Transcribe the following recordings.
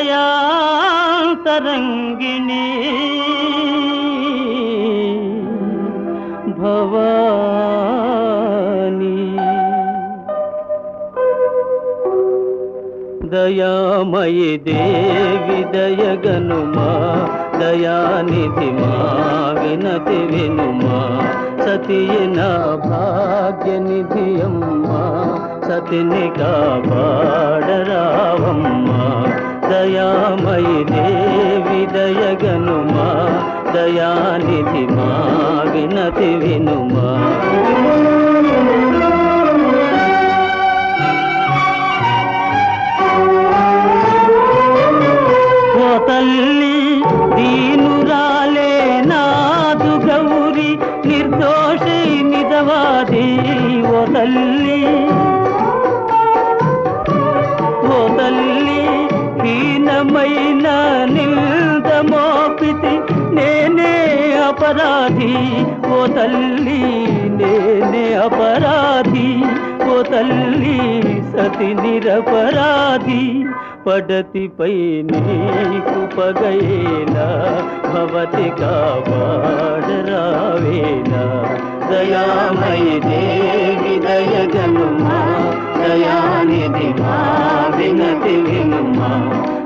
దయాతరంగిణి. భవాని. దయామయి దేవి దయగనుమా దయానిధి మా వినతి వినుమా సతియన భాగ్యనిధి అమ్మా సతిని కాపాడరావమ్మా. దయామయి దేవి దయగనుమా దయానిధి మా వినతి వినుమా. అపరాధి ఓ తల్లి నేనే అపరాధి ఓ తల్లి సతి నిరపరాధి పడతిపై నీకు పగయేలా భవతి కాపాడరావేలా దయామయ దేవి దయగనుమా దయానిధి మా వినతి వినుమా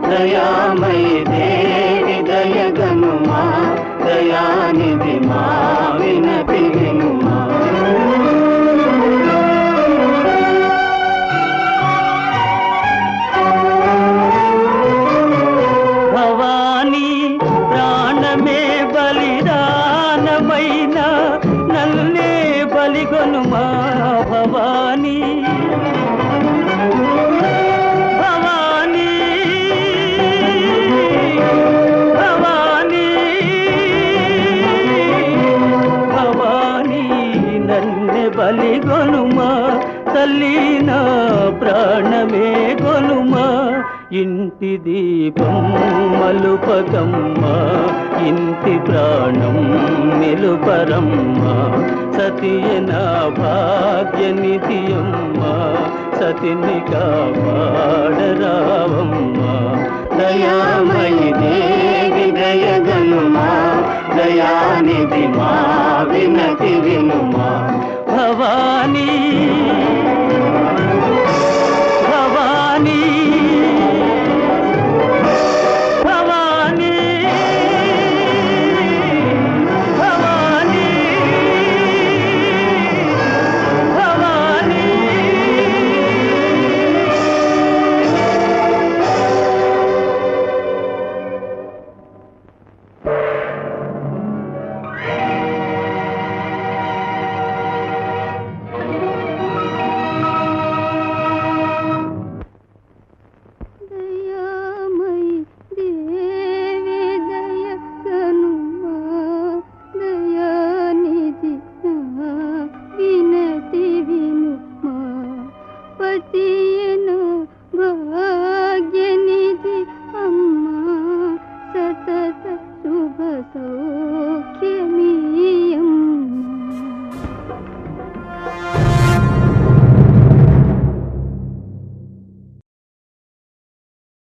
దయా గొను మా భవానీ. బలిగొనుమా తల్లి నా ప్రాణమే గొనుమా. ఇంటి దీపం మలుపకమ్మా. ఇంటి ప్రాణం నిలుపరమ్మ. సతియన భాగ్యనిధియమ్మ సతిని కాపాడరావమ్మ. దయామయి దేవి దయగనుమా. దయానిధి మా వినతి వినుమా. భవా